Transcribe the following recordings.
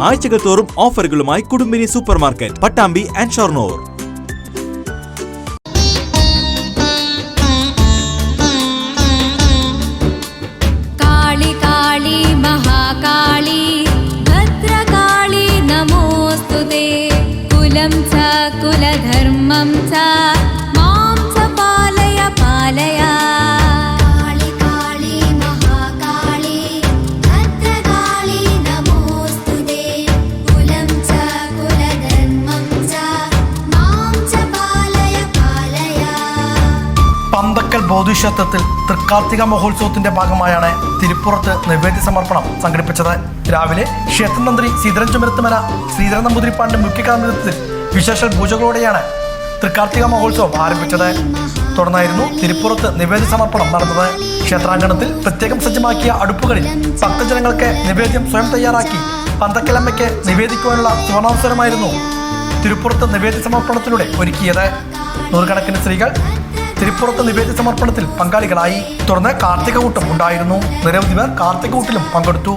ആഴ്ചകൾ തോറും ഓഫറുകളുമായി Kudumbini super market Pattambi and Shoranur. ബോധിക്ഷേത്രത്തിൽ Thrikkarthika മഹോത്സവത്തിന്റെ ഭാഗമായാണ് തിരുപ്പുറത്ത് നിവേദ്യ സമർപ്പണം സംഘടിപ്പിച്ചത്. രാവിലെ ക്ഷേത്രതന്ത്രി ശ്രീധരൻ ചുമരത്തുമല ശ്രീധരൻ നമ്പൂതിരിപ്പാണ്ട് മുഖ്യ കാർമ്മികത്വത്തിൽ വിശേഷ പൂജകളോടെയാണ് തൃക്കാർത്തിക മഹോത്സവം ആരംഭിച്ചത്. തുടർന്നായിരുന്നു തിരുപ്പുറത്ത് നിവേദ്യ സമർപ്പണം നടന്നത്. ക്ഷേത്രാങ്കണത്തിൽ പ്രത്യേകം സജ്ജമാക്കിയ അടുപ്പുകളിൽ ഭക്തജനങ്ങൾക്ക് നിവേദ്യം സ്വയം തയ്യാറാക്കി പന്തക്കലമ്മയ്ക്ക് നിവേദിക്കുവാനുള്ള സുവർണാവസരമായിരുന്നു തിരുപ്പുറത്ത് നിവേദ്യ സമർപ്പണത്തിലൂടെ ഒരുക്കിയത്. നൂറുകണക്കിന് സ്ത്രീകൾ തിരുപ്പുറത്ത് നിവേദ്യ സമർപ്പണത്തിൽ പങ്കാളികളായി. തുടർന്ന് കാർത്തിക കൂട്ടം ഉണ്ടായിരുന്നു. നിരവധി പേർ കാർത്തിക കൂട്ടിലും പങ്കെടുത്തു.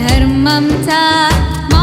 धर्म च